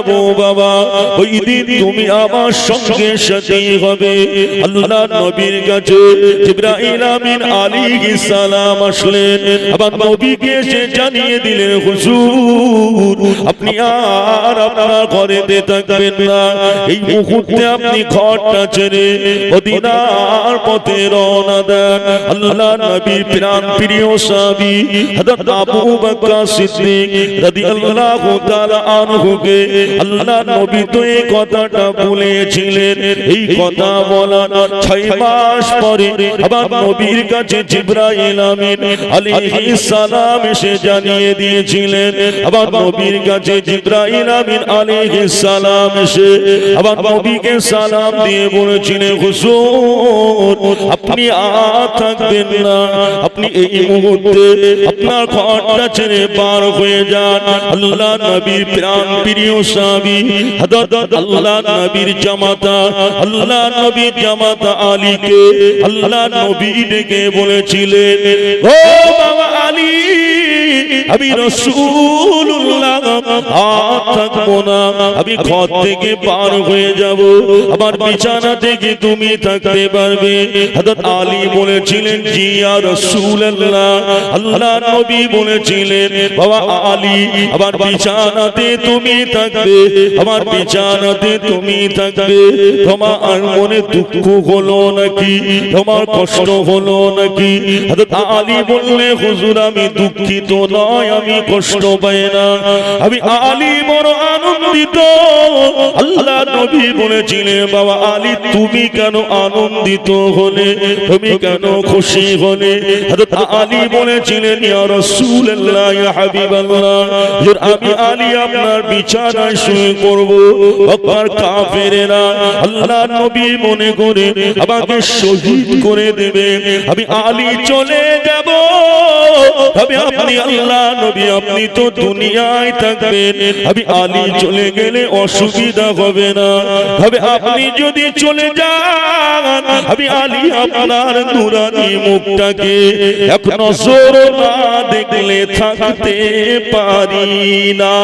যাব বাবা। ওই দিন তুমি আমার সঙ্গে সাথে হবে। আল্লাহ নবীর কাছে জিব্রাইল আমিন আলাইহিস সালাম আসলেন। আবার নবীকে সে জানিয়ে দিলেন, হুজুর, আপনি আর আপনার ঘরেতে থাকবেন না। এই মুহূর্তে আপনি ঘরটা ছেড়ে মদিনার পথে রওনা দেন। আল্লাহ নবী প্রাণ প্রিয় সাহাবী হযরত আবু বকর সিদ্দিক রাদিয়াল্লাহু তাআলা আনহুকে আল্লাহ নবী তো এই কথাটা বলেছিলেন। এই কথা বলার ছয় মাস পরে আবার নবীর কাছে জিব্রাইল আমিন আলাইহিস সালাম এসে জানিয়ে দিয়েছিলেন। আবার নবীর কাছে জিব্রাইল আমিন আলাইহিস সালাম এসে আবার নবীকে সালাম দিয়ে বলেছিলেন, হুজুর, আপনি আর থাকবেন না। আপনি এই মুহূর্তে আপনার ঘরটা ছেড়ে পার হয়ে যান। আল্লাহ নবীর প্রাণ প্রিয় সাহাবী হযরত আল্লাহ নবীর জামাতা, আল্লাহ নবীর জামাতা আলীকে, আল্লাহ নবী ডেকে বলেছিলেন, ও বাবা আমি রসুল্লাহ থাকব না। আমি ঘর থেকে পার হয়ে যাব। আমার বিছানা থেকে তুমি থাকতে পারবে। হযরত আলী বলেছিলেন, জি ইয়া আল্লাহ নবী বলেছিলেন, বাবা আলী, আমার বিছানাতে তুমি থাকবে। আমার বিছানাতে তুমি থাকবে। তোমার মনে দুঃখ হলো নাকি? তোমার কষ্ট হলো নাকি? হযরত আলী বললে, হুজুর, আমি দুঃখিত নয় আমি কষ্ট পাই না। আমি আলী বড় আনন্দিত। আল্লাহ নবী বলেছিলেন, বাবা আলী, তুমি কেন আনন্দিত হলে? তুমি কেন খুশি হলে? আলী বলেছিলেন আমি আলী আপনার বিছানায় শুয়ে করব অপার কাফেরেরা আল্লাহ নবী মনে করে আমাকে শহীদ করে দেবে। আমি আলী চলে যাব। তবে আপনি আল্লাহ নবী, আপনি তো দুনিয়ায় থাকবেন। আমি আলী চলে গেলে অসুবিধা হবে না। তবে আপনি যদি চলে যান আমি আলী আপনার নুরানি মুখটাকে এক নজর না দেখলে থাকতে পারি না।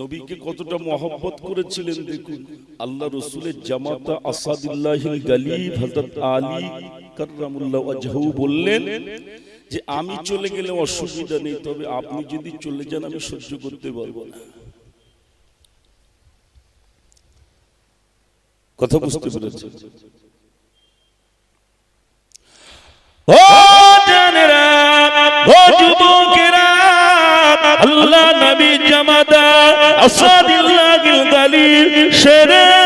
নবীকে কতটা মহব্বত করেছিলেন দেখুন। আল্লাহ রসুলের জামাতা আসাদুল্লাহিল গালিব হযরত আলী কাররামুল্লাহ ওয়াজহু বললেন যে আমি চলে গেলে অসুবিধা নেই তবে আপনি যদি চলে যান আমি সহ্য করতে পারব না। কথা বুঝতে পেরেছেন। ও জানেরা ও যুবকেরা আল্লাহ নবী জামাদা আসাদিল্লাহ গালিব শেরে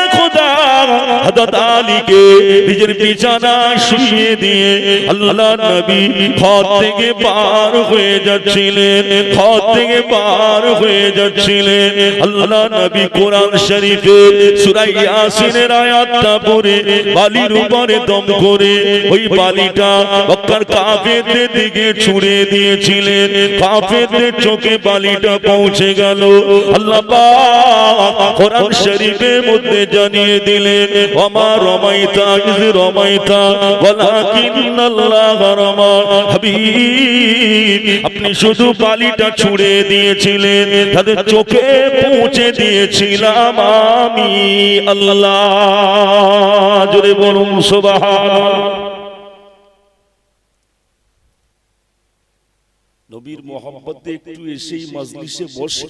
হযরত আলীকে নিজের বিছানা শুইয়ে দিয়ে আল্লাহ নবী ঘর থেকে পার হয়ে যাচ্ছিলেন, ঘর থেকে পার হয়ে যাচ্ছিলেন। আল্লাহ নবী কোরআন শরীফে সূরা ইয়াসিনের আয়াতটা পড়ে, বালির উপরে দম করে ওই বালিটা মক্কার কাফেরদের দিকে ছুঁড়ে দিয়েছিলেন। কাফেরদের চোখে বালিটা পৌঁছে গেল। আল্লাহ পাক কোরআন শরীফের মধ্যে জানিয়ে দিলেন ওমা রমাইতা ইজ রমাইতা ওয়ালাকিন আল্লাহ রমা। হাবিব, আপনি শুধু বালিটা ছুড়ে দিয়েছিলেন, তাদের চোখে পৌঁছে দিয়েছিলাম আমি। আল্লাহ, জোরে বলুন, সুবহানাল্লাহ। নবীর মহব্বতে একটু এসেই মজলিসে বসে।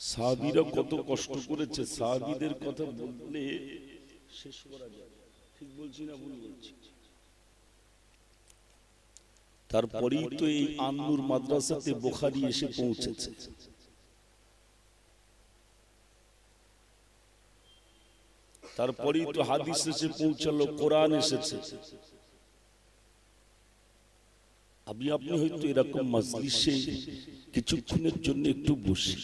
সাহাবীরা কত কষ্ট করেছে, সাহাবীদের কথা বললে শেষ করা যায়। ঠিক বলছি না ভুল বলছি? তারপরেই তো এই আন্নুর মাদ্রাসাতে বোখারি এসে পৌঁছেছে। তারপরেই তো হাদিস এসে পৌঁছালো, কোরআন এসেছে। আমি, আপনি হয়তো এরকম মজলিসে কিছুক্ষণের জন্য একটু বসি।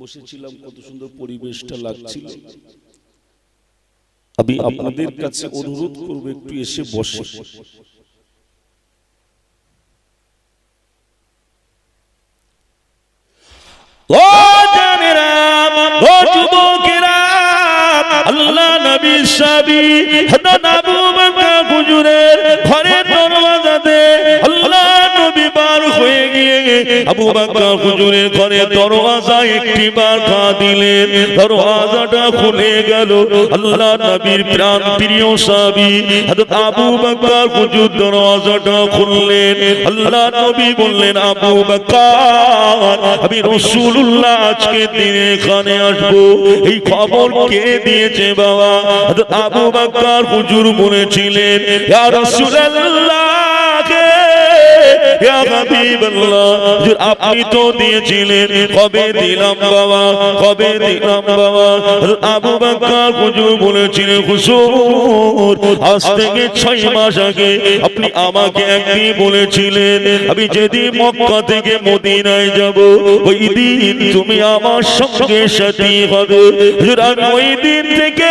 বসেছিলাম কত সুন্দর পরিবেশটা লাগছিল। আমি আপনাদের কাছে অনুরোধ করব একটু এসে বসে। আল্লাহ নবী সাবি হযরত আবু বকর হুজুরের আবু বকর হুজুরের ঘরের দরওয়াজায় একটি বার খা দিলেন। দরওয়াজাটা খুলে গেল। আল্লাহ নবীর প্রাণ প্রিয় সাবি হযরত আবু বকর হুজুর দরওয়াজাটা খুললেন। আল্লাহ নবী বললেন, আবু বকর, আমি রাসূলুল্লাহ আজকে দিনে এখানে আসব। এই খবর কে দিয়েছে বাবা? হযরত আবু বকর হুজুর বলেছিলেন, ইয়া রাসূলুল্লাহ ইয়া হাবিবাল্লাহ হুজুর আপনি তো দিয়েছিলেন, কবে দিলাম বাবা, কবে দিলাম বাবা। আবু বকর হুজুর বলেছিলেন, হুজুর, আজ থেকে ছয় মাস আগে আপনি আমাকে একদিন বলেছিলেন, আমি যেদিন মক্কা থেকে মদিনায় যাব ওই দিন তুমি আমার সঙ্গে সাথী হবে। হুজুর, আমি ওই দিন থেকে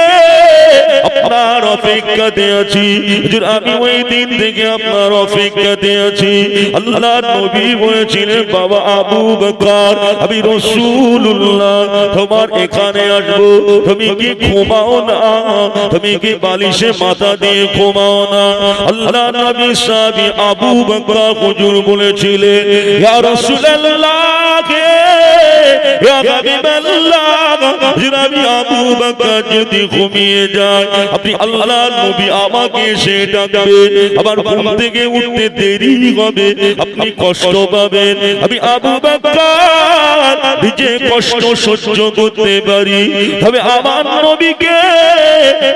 আপনার অপেক্ষাতে আছি। হুজুর, আমি ওই দিন থেকে আপনার অপেক্ষাতে আছি। আল্লাহ নবী বলেছিলেন, বাবা আবু বকর, আমি রাসূলুল্লাহ, তোমার এখানে আসব, তুমি কি ঘুমাও না? তুমি কি বালিশে মাথা দিয়ে ঘুমাও না? আল্লাহ নবী সাহাবী আবু বকর হুজুর বলেছিলেন, ইয়া রাসূলুল্লাহ থেকে আপনি কষ্ট পাবেন। আমি আবু নিজে কষ্ট সহ্য করতে পারি। তবে আমার নবীকে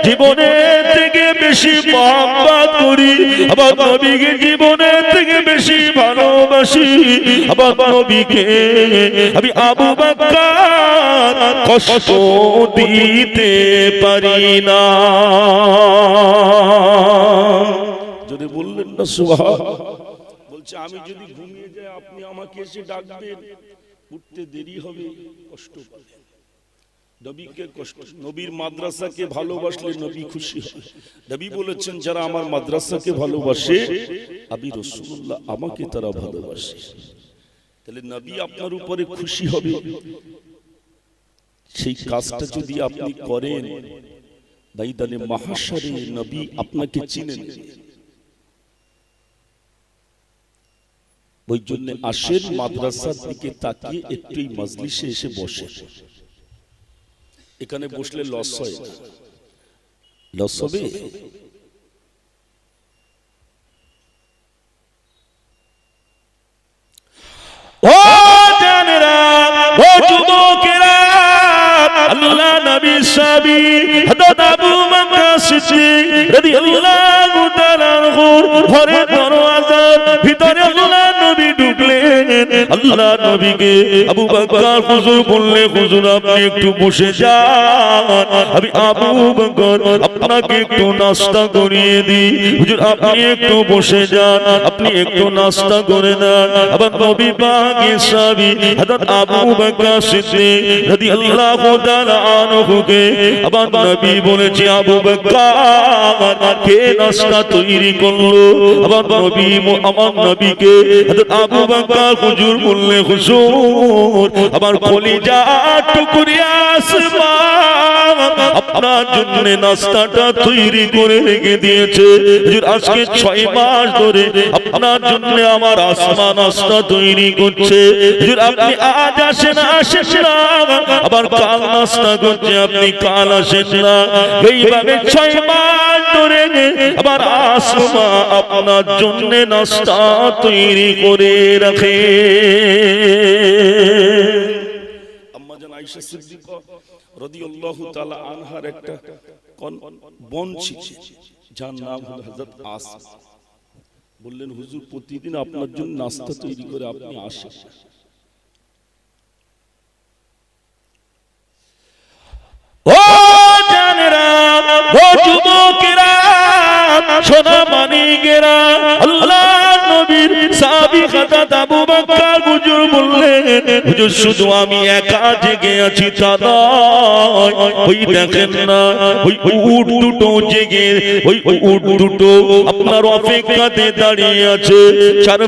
জীবনের থেকে বেশি মহাব্বত করি। আবার নবীকে জীবনের থেকে বেশি ভালোবাসি। আবার নবীকে আমি আবু বকর কষ্ট দিতে পারি না। যদি বললেন না, সুবহান। বলছে, আমি যদি ঘুমিয়ে যাই, আপনি আমাকে এসে ডাকবেন, উঠতে দেরি হবে, কষ্ট পাবেন। নবীকে নবীর মাদ্রাসাকে ভালোবাসলে নবী খুশি নবী বলেছেন, যারা আমার মাদ্রাসাকে ভালোবাসে, আমি রসুল্লাহ আমাকে তারা ভালোবাসে। তাহলে নবী আপনার উপরে খুশি হবে। সেই কাজটা যদি আপনি করেন মহাসারে নবী আপনাকে চিনেন। ওই জন্য আসেন মাদ্রাসার দিকে তাকিয়ে একটু এই মজলিসে এসে বসে এখানে বসলে লস হয়। লস হবে? ও জানেরা ও যুবকেরা আল্লাহ নবী সাবি হযরত আবু বকর সিদ্দিক রাদিয়াল্লাহু তাআলা আনহুর দরওয়াজার ভিতরে আল্লাহ নবী আল্লাহ নবীকে আবু বকর হুজুর বললে, হুজুর, আপনি একটু বসে যান। আমি আবু বকর আপনাকে একটু নাস্তা করিয়ে দিই। হুজুর, আপনি একটু বসে যান, আপনি একটু নাস্তা করে নেন। আবার নবী পাক ইসাবি হযরত আবু বকর সিদ্দিক রাদিয়াল্লাহু তাআলা আনহুকে আবার নবী বলেছে, আবু বকর, কে নাস্তা তৈরি করল? আবার নবী, আমার নবীকে হযরত আবু বকর হুজুর বললে হুজুর আমার কলিজা টুকুরিয়া আসমান আপনার জন্য নাস্তাটা তৈরি করে রেখে দিয়েছে। আজকে ছয় মাস ধরে আপনার জন্য আমার আসমান নাস্তা তৈরি করছে। আপনি আজ আসেন আসেন না। আবার কাল নাস্তা করছে, আপনি কাল আসেন না। এইভাবে ছয় মাস ধরে আবার আসমা আপনার জন্য নাস্তা তৈরি করে রাখে। আয়েশা সিদ্দিকা রাদিয়াল্লাহু তাআলা আনহার একটা বোন ছিল যার নাম হলো হযরত আসমা বললেন, হুজুর, প্রতিদিন আপনার জন্য নাস্তা তৈরি করে আপনি আসেন। ও জানেরা, ও যুবকেরা, সোনা মানিকেরা, আল্লাহ নবীর সাবি খাতা আবু বকর হুজুর বললেন, হুজুর, শুধু আমি একা জেগে আছি ওই দেখেন না, ওই উট দুটো জেগে, ওই উট দুটো আপনার অপেক্ষাতে দাঁড়িয়ে আছে। চার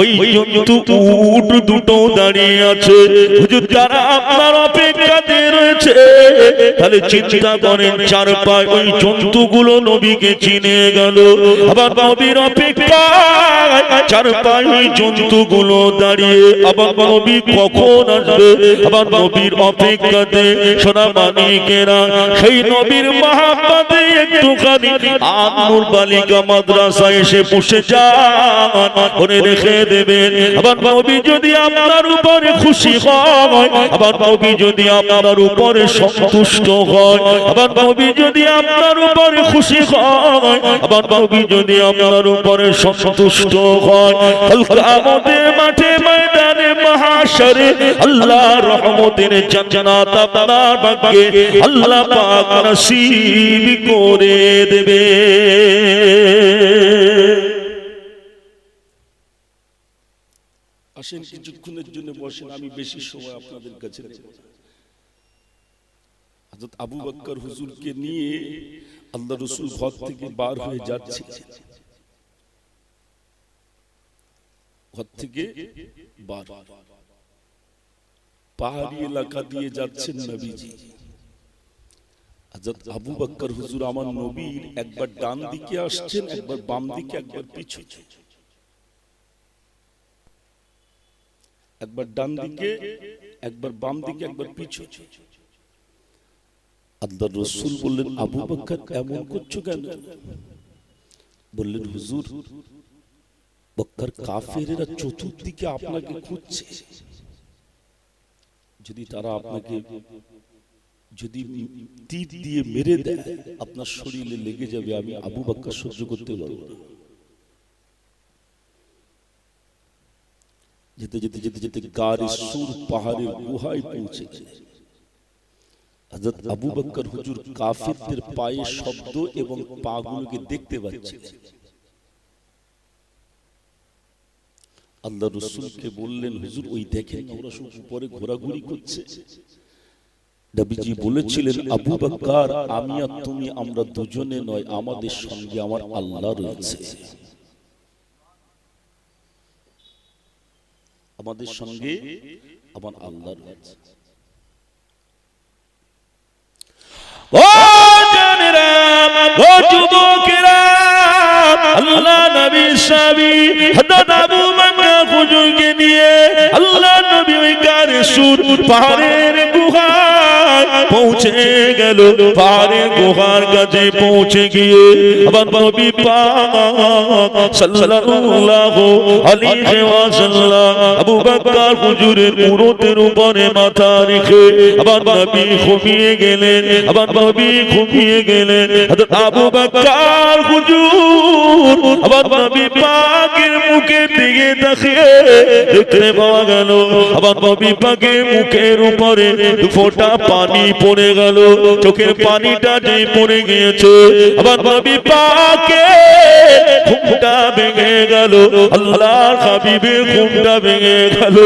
ওই জন্তু উট দুটো দাঁড়িয়ে আছে। হুজুর তারা আপনার অপেক্ষাতে যাচ্ছে তাহলে চিন্তা করেন চার পায় ওই জন্তুগুলো নবীকে চিনে গেল। আবার নবীর অপেক্ষায় চার পায় ওই জন্তুগুলো দাঁড়িয়ে আবার নবী কখন আসবে? আবার নবীর অপেক্ষাতে সোনা মানিকেরা সেই নবীর মহাপাতে একটুখানি আনুর বালিকা মাদ্রাসা এসে বসে যান করে রেখে দেবেন। আবার নবী যদি আপনার উপরে খুশি হয়, আবার নবী যদি আপনার উপরে সন্তুষ্ট হয় আবার নবী যদি আপনার উপরে খুশি হয় আবার নবী যদি আপনার উপরে সন্তুষ্ট হয় মাঠে ময়দানে মহাশরে আল্লাহ রহমতের জান্নাত আপনার আল্লাহ পাক করে দেবে। আসেন কিছুক্ষণের জন্য বসেন, আমি বেশি সময় আপনাদের কাছে নেব হযরত আবু বক্কর হুজুরকে নিয়ে আল্লাহ রসুল ঘর থেকে বার হয়ে যাচ্ছে। ঘর থেকে বার। পাহাড়ি এলাকা দিয়ে যাচ্ছেন নবীজি। হযরত আবু বক্কর হুজুর আমার নবীর একবার ডান দিকে আসছেন একবার বাম দিকে একবার পিছু। একবার ডান দিকে একবার বাম দিকে একবার পিছু। আল্লাহ রসুল বললেন, আবু বকর এমন করছ কেন? বললেন, হুজুর বক্কর কাফেরেরা চতুর্দিকে আপনাকে খুঁজছে। যদি তারা আপনাকে, যদি তীর দিয়ে মেরে দেয়, আপনার শরীরে লেগে যাবে, আমি আবু বক্কর সহ্য করতে পারব না। যেতে যেতে যেতে যেতে গাড়ি সুর পাহাড়ের গুহায় পৌঁছে গেলে হযরত আবু বকর হুজুর কাফিরদের পায়ে শব্দ এবং পাগুলোকে দেখতে আল্লাহ বললেন, হুজুর, ওই দেখেন ওরা সব উপরে ঘোরাঘুরি করছে। নবীজি বলেছিলেন আবু বকর আমি আর তুমি, আমরা দুজনে নয়, আমাদের সঙ্গে আমার আল্লাহ রয়েছে। আমাদের সঙ্গে আমার আল্লাহ রয়েছে। ও জানেরা ও যুবকেরা, আল্লাহ নবী সাবি, হযরত আবু বকর হুজুরকে নিয়ে আল্লাহ নবী ওই গারে সুর পাহাড়ের গুহায় পৌঁছে গেল পাহাড়ের গুহার কাছে পৌঁছে গিয়ে আবার নবী পাক সাল্লাল্লাহু আলাইহি ওয়াসাল্লাম আবু বকর হুজুরের উরতের উপরে মাথা রেখে আবার নবী ঘুমিয়ে গেলেন আবার নবী ঘুমিয়ে গেলেন হযরত আবু বকর হুজুর আবার নবী পাকের মুখের দিকে তাকিয়ে দেখতে পাওয়া গেল আবার নবী পাকের মুখের উপরে দু ফোঁটা পানি পড়ে গেল চোখের পানিটা যে পড়ে গিয়েছে আবার নবী পাকে ঘুমটা ভেঙে গেল আল্লাহর হাবিবের ঘুমটা ভেঙে গেল।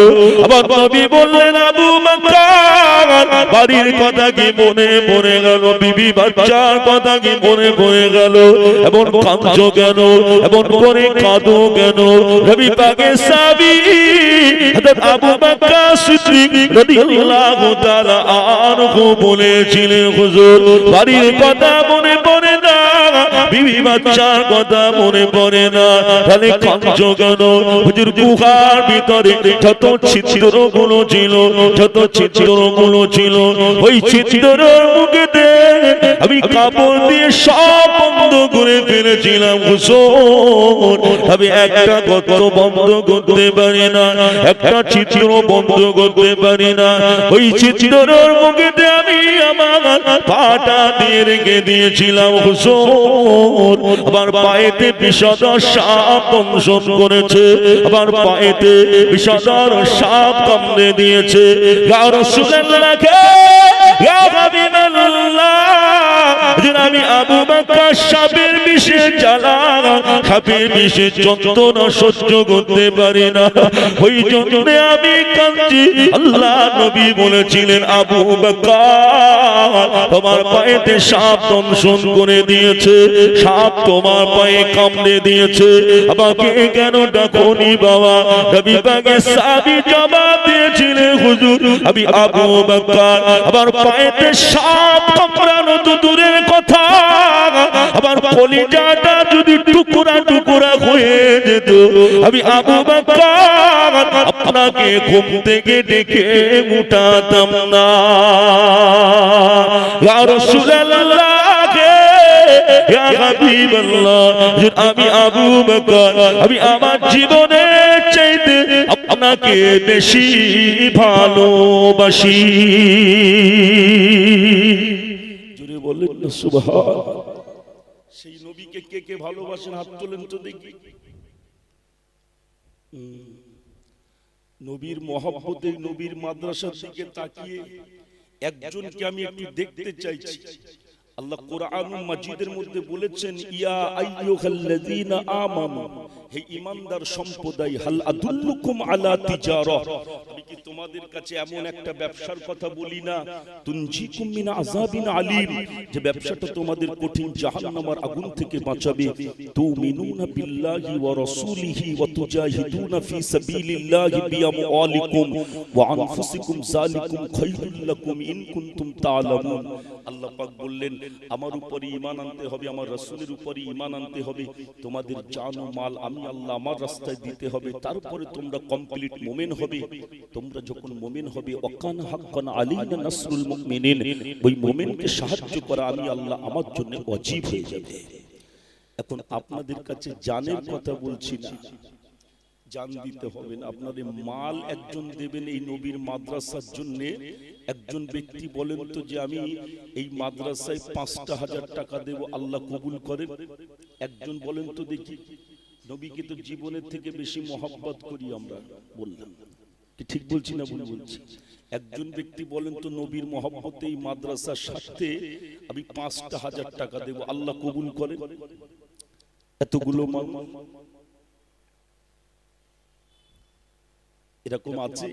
আবার নবী বললেন আবু বকর বাড়ির কথা কি মনে পড়ে গেল? বিবি বাচ্চার কথা কি মনে পড়ে গেল? এমন কাঁদছো কেন? এমন করে কাঁদো কেন? রবি পাকে সাবি হযরত আবু বকর সিদ্দিক রাদিয়াল্লাহু তাআলা আনহু বলেছিলেন হুজুর বাড়ির কথা মনে পড়ে না। বিবি বাচ্চার কথা মনে পড়ে না। তাহলে কাঁদছো কেন? হুজুর গুহার ভিতরে যত ছিদ্রগুলো ছিল, যত ছিদ্রগুলো ছিল, ওই ছিদ্রের মুখেতে আমি কাপড় দিয়ে সব বন্ধ করে ফেলেছিলাম আমি একটা গত বন্ধ করতে পারি না, একটা চিত্র বন্ধ করতে পারি না। ওই চিত্রের মুখেতে আমি আমার পাটা দিয়ে রেখে দিয়েছিলাম, হুজুর। আমার পায়েতে বিষধর সাপ দংশন করেছে আমার পায়েতে বিষধর সাপ কামড়ে দিয়েছে। আমি আবু জ্বালা সহ্য করতে পারি না। ওই আমি কাঁদছি। আল্লাহ নবী বলেছিলেন, আবু তোমার পায়েতে সাপ দংশন করে দিয়েছে। সাপ তোমার পায়ে কামড়ে দিয়েছে। আমাকে কেন ডাকনি বাবা? পাকে সাবি জবাব দিয়েছিলেন, হুজুর, আমি আবু বাক্কার আমার পায়েতে সাপ কামড়ানো তো দূরের কথা। আমার কলিজাটা যদি টুকুরা টুকুরা হয়ে যেত, আমি আবু বাক্কার আপনাকে ঘুম থেকে ডেকে উঠাতাম না। রাসূলুল্লাহ আমি আবু বকর, আমি আমার জীবনের চাইতে আপনাকে বেশি ভালোবাসি। বলেন সুবহান সেই নবীকে কে কে ভালোবাসেন? হাত তোলেন তো দেখি। নবীর মহব্বতে নবীর মাদ্রাসার দিকে তাকিয়ে একজনকে আমি একটু দেখতে চাইছি। আল্লাহ কোরআন মাজিদের মধ্যে বলেছেন, ইয়া আইয়ুহাল্লাযীনা আমানু হে ঈমানদার সম্প্রদায়, হাল আদুল্লুকুম আলা তিজারাহ আমি কি তোমাদের কাছে এমন একটা ব্যবসার কথা বলি না? তুনজিকুম মিন আযাবিন আলিম। যে ব্যবসাটা তোমাদের কঠিন জাহান্নামের আগুন থেকে বাঁচাবে। তুমিনুনা বিল্লাহি ওয়া রাসূলিহি ওয়া তুজাহিদুনা ফি সাবিলিল্লাহি বিআমওয়ালিকুম ওয়া আনফুসিকুম যালিকুম খায়রুল লাকুম ইন কুনতুম তা'লামুন আল্লাহ পাক বললেন, আমার উপরে ঈমান আনতে হবে, আমার রাসূলের উপরে ঈমান আনতে হবে। তোমাদের জান ও মাল আমি আল্লাহ আমার রাস্তায় দিতে হবে। তারপরে তোমরা কমপ্লিট মুমিন হবে। তোমরা যখন মুমিন হবে অকান হাক্কান আলাইনা নাসরুল মুমিনিন, ওই মুমিনকে সাহায্য করা আমি আল্লাহ আমার জন্য অজীব হয়ে যাবে। এখন আপনাদের কাছে জানের কথা বলছি না। জান দিতে হবে না। আপনাদের মাল একজন দেবেন এই নবীর মাদ্রাসার জন্য। একজন ব্যক্তি বলেন তো যে, আমি এই মাদ্রাসায় পাঁচটা হাজার টাকা দেব, আল্লাহ কবুল করেন। একজন বলেন তো দেখি। নবীকে তো জীবনের থেকে বেশি মহাব্বত করি আমরা, বললাম। ঠিক বলছি না ভুল বলছি? একজন ব্যক্তি বলেন তো, নবীর মহব্বতে এই মাদ্রাসার স্বার্থে আমি পাঁচটা হাজার টাকা দেব, আল্লাহ কবুল করেন। এতগুলো এরকম আছে,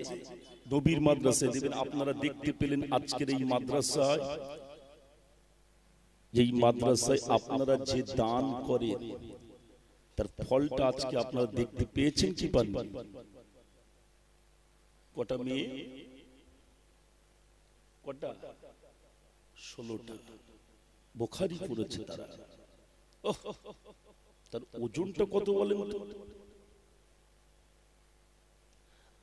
নবীর মাদ্রাসায় দেবেন। আপনারা দেখতে পেলেন আজকের এই মাদ্রাসায় এই মাদ্রাসায় আপনারা যে দান করেন, তার ফলটা আজকে আপনারা দেখতে পেয়েছেন কি পাননি? কটা মেয়ে? কটা? ষোলোটা। বোখারি করেছে তারা। তার ওজনটা কত বলেন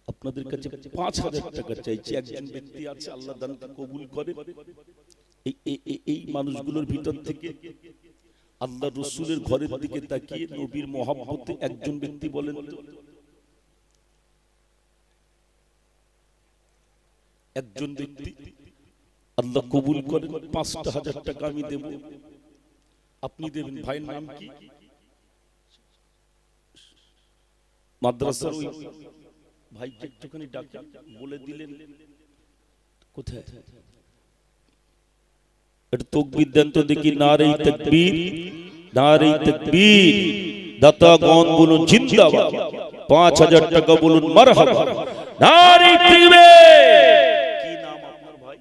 আপনাদের কাছে পাঁচ হাজার টাকা চাইছি। একজন ব্যক্তি আছে, আল্লাহ দানকে কবুল করে। এই- মানুষগুলোর ভিতর থেকে আল্লাহ রসুলের ঘরের দিকে তাকিয়ে নবীর মহাব্বতে একজন ব্যক্তি বলেন একজন ব্যক্তি আল্লাহ কবুল করেন, পাঁচটা হাজার টাকা আমি দেব। আপনি দেবেন, ভাইয়ের নাম কি? মাদ্রাসার ওই ভাইকে একটুখানি ডাকে, বলে দিলেন, কোথায়? বলুন, জিন্দাবাদ। পাঁচ হাজার টাকা বলুন, মারহাবা। নারে কি নাম আপনার ভাই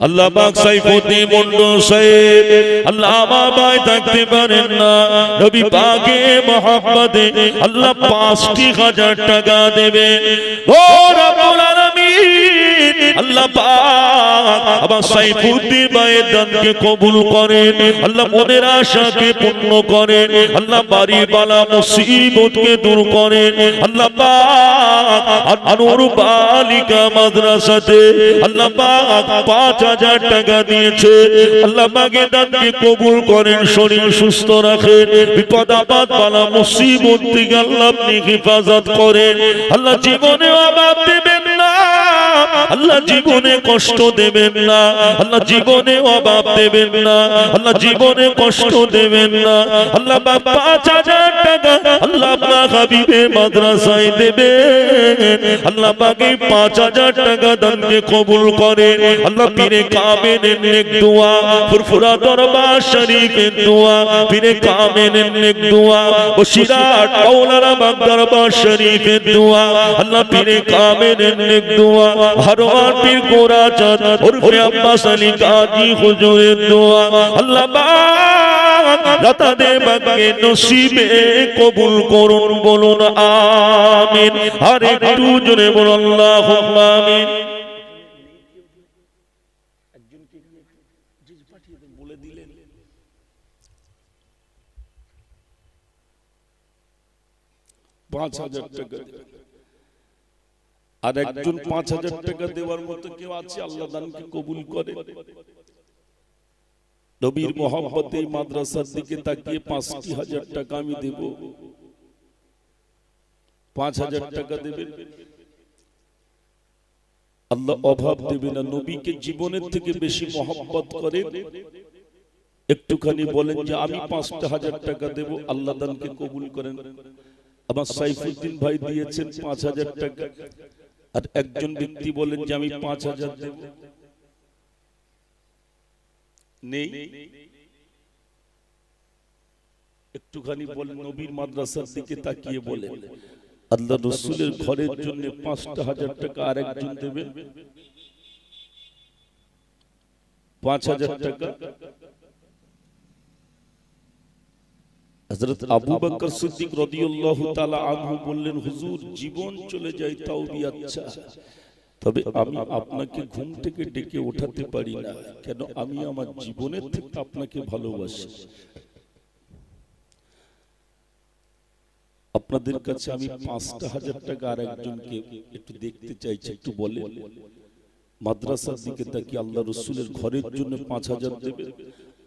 আল্লাহ পাক সাইফুদ্দিন মন্ডল সাহেব আল্লাহ বাবাই থাকতে পারেন না। নবী পাকে মহব্বতে আল্লাহ পাঁচটি হাজার টাকা দেবে। ও রব্বুল আলামিন! আল্লাহ ভাইয়ের দানকে কবুল করেন। আল্লাহ মনের আশাকে পূর্ণ করেন। আল্লাহ বাড়ি বালা মুসিবতকে দূর করেন। আল্লাহ আনুর বালিকা মাদ্রাসাতে আল্লাহ পাঁচ হাজার টাকা দিয়েছে। আল্লাহ পাকে দানকে কবুল করেন, শরীর সুস্থ রাখেন। বিপদ আপদ বালা মুসিবত থেকে আল্লাহ আপনি হেফাজত করেন। আল্লাহ জীবনে অভাব দেবেন আল্লাহ জীবনে কষ্ট দেবেন না। আল্লাহ জীবনে অভাব দেবেন না। আল্লাহ জীবনে কষ্ট দেবেন না। আল্লাহ পাঁচ হাজার টাকা আল্লাহ আপনার হাবিবের মাদ্রাসায় দেবেন। আল্লাহ পাকে পাঁচ হাজার টাকা দানকে কবুল করে। আল্লাহ পীরে কামেনের নেক দোয়া ফুরফুরা দরবার শরীফের দোয়া পীরে কামেনের নেক দোয়া বসিরাট মাওলানা বাগ দরবার শরীফের দোয়া। আল্লাহ পীরে কামেনের নেক দোয়া হরওয়ার পীর গোরা চাঁদ ওরফে আব্বাস আলী কাজী হুজুরের দোয়া। আল্লাহ পাক লতাদের বাগে নসিবে কবুল করুন বলুন আমিন। আর একটু জোরে বলুন আল্লাহুম্মা আমিন। পাঁচ হাজার টাকা। আর একজন পাঁচ হাজার টাকা দেওয়ার মতো কেউ আছে আল্লাহ দানকে কবুল করে। নবীর মোহাম্মত এই মাদ্রাসার দিকে তাকিয়ে পাঁচটি হাজার টাকা আমি দেব। পাঁচ হাজার টাকা দেবেন। আল্লাহ অভাব দেবে না নবীকে জীবনের থেকে বেশি মহব্বত করেন একটুখানি বলেন যে আমি পাঁচটা হাজার টাকা দেব আল্লাহ দানকে কবুল করেন। আমার সাইফুদ্দিন ভাই দিয়েছেন পাঁচ হাজার টাকা। আর একজন ব্যক্তি বলেন যে, আমি পাঁচ হাজার দেব। নেই। একটুখানি বলেন নবীর মাদ্রাসার দিকে তাকিয়ে বলেন, আল্লাহ রসুলের ঘরের জন্য পাঁচটা হাজার টাকা আর একজন দেবেন পাঁচ হাজার টাকা। আচ্ছা। আপনাদের কাছে আমি পাঁচটা হাজার টাকা আর একজনকে একটু দেখতে চাইছি, একটু বলে মাদ্রাসার দিকে তাকি আল্লাহ রসুলের ঘরের জন্য পাঁচ হাজার দেবে।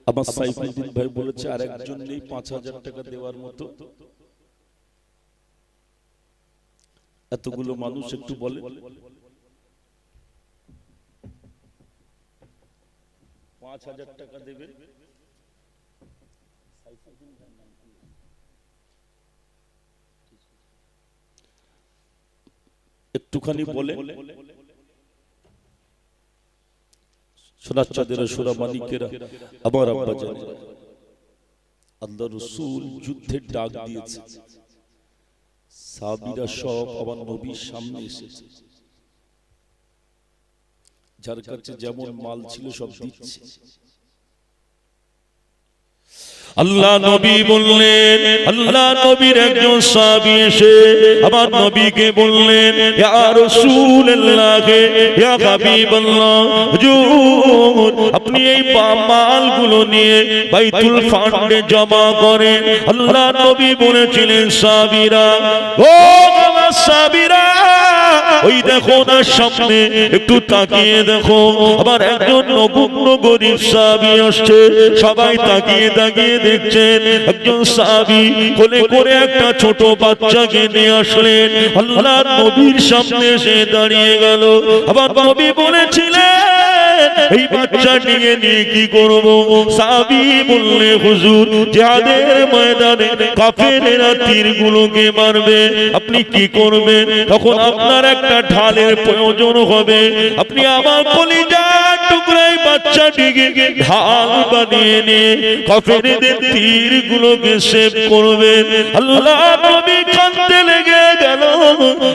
আমার সাইফুদ্দিন ভাই বলেছে আর একজন নেই পাঁচ হাজার টাকা দেওয়ার মতো। এতগুলো মানুষ একটু বলে। পাঁচ হাজার টাকা দেবে একটুখানি বলে। সোনা মালিকেরা। আমার আব্বা জানে। আল্লাহ রসুল যুদ্ধের ডাক দিয়েছে। সাবিরা সব আমার নবীর সামনে এসেছে। যার কাছে যেমন মাল ছিল সব দিচ্ছে। আল্লাহ নবী বললেন, আল্লাহ নবীর একজন সাহাবী এসে আমার নবীকে বললেন, ইয়া রাসূলুল্লাহ, ইয়া হাবিবাল্লাহ, হুজুর, আপনি এই মালগুলো নিয়ে বাইতুল ফান্ডে জমা করেন। আল্লাহ নবী বলেছিলেন, সাহাবীরা, ও সাহাবীরা ওই দেখো না সামনে, একটু তাকিয়ে দেখো। আবার একজন নগুণ্য গরিব সাহাবী আসছে, সবাই তাকিয়ে তাকিয়ে দেখছেন একজন সাহাবী কোলে করে একটা ছোট বাচ্চাকে নিয়ে আসলেন। আল্লাহ নবীর সামনে এসে দাঁড়িয়ে গেল। আবার নবী বলেছিলেন এই বাচ্চা নিয়ে নিয়ে কি করব? সাহাবী বললে, হুজুর, জিহাদের ময়দানে কাফেরেরা তীরগুলোকে মারবে। আপনি কি করবেন? তখন আপনার একটা ঢালের প্রয়োজন হবে। আপনি আমার কলিজার টুকরাই বাচ্চাটিকে ঢাল বানিয়ে নিয়ে কাফেরদের তীরগুলোকে সেভ করবেন। আল্লাহ নবী কাঁদতে লেগে গেল।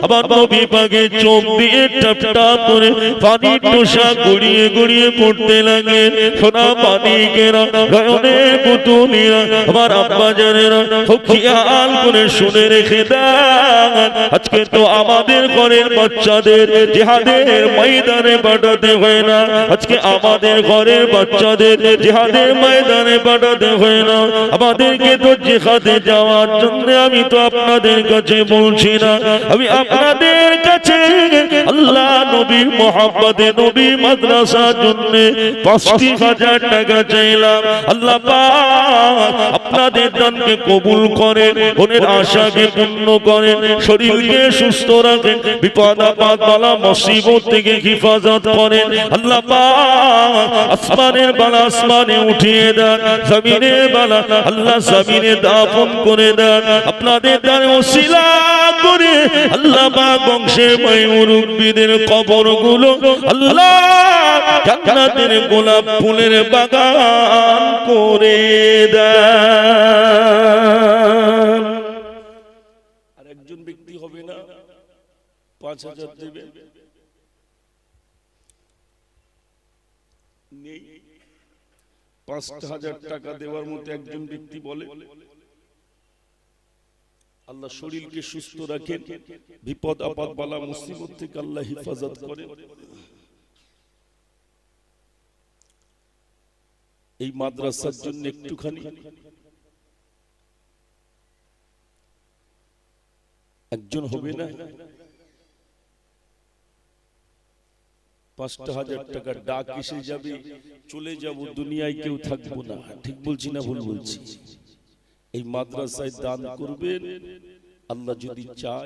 আবার নবী পাকে চোখ দিয়ে টাপ করে পানি টোসা গড়িয়ে গড়িয়ে পড়তে লাগে সোনা পানি কেরা গয়নের পুতুলিরা, আমার আব্বা জানেরা খেয়াল করে শুনে রেখে দেন। আজকে তো আমাদের ঘরের বাচ্চাদের জেহাদের ময়দানে পাঠাতে হয় না। আজকে আমাদের ঘরের বাচ্চাদের জিহাদের ময়দানে পাঠাতে হয় না। আমাদেরকে তো জিহাদে যাওয়ার জন্য আমি তো আপনাদের কাছে বলছি না। আমি আপনাদের কাছে আল্লাহ নবীর মোহাম্মদে নবী মাদ্রাসার জন্য পাঁচটি হাজার টাকা চাইলাম। আল্লাহ আপনাদের দানকে কবুল করেন, মনের আশাকে পূর্ণ করেন, শরীরকে সুস্থ রাখেন বিপদ আপদ বালা মুসিবত থেকে হেফাজত করেন। আল্লাহ আসমানের বালা আসমানে উঠিয়ে দেন, জমিনের বালা আল্লাহ জমিনে দাফন করে দেন। আপনাদের দ্বারে ওসিলা করে আল্লাহ পাক বংশের মুরব্বীদের কবরগুলো আল্লাহ জান্নাতের গোলাপ ফুলের বাগান করে দেন। আর একজন ব্যক্তি হবে না? পাঁচ হাজার দেবে? পাঁচটা হাজার টাকা দেওয়ার মতো একজন ব্যক্তি বলে? আল্লাহ শরীরকে সুস্থ রাখেন বিপদ আপদ বালা মুসিবত থেকে আল্লাহ হিফাজত করে এই মাদ্রাসার জন্য একটুখানি একজন হবে না? পাঁচটা হাজার টাকা ডাক এসে যাবে চলে যাব দুনিয়ায় কেউ থাকব না। ঠিক বলছি না ভুল বলছি। এই মাদ্রাসায় দান করবেন। আল্লাহ যদি চায়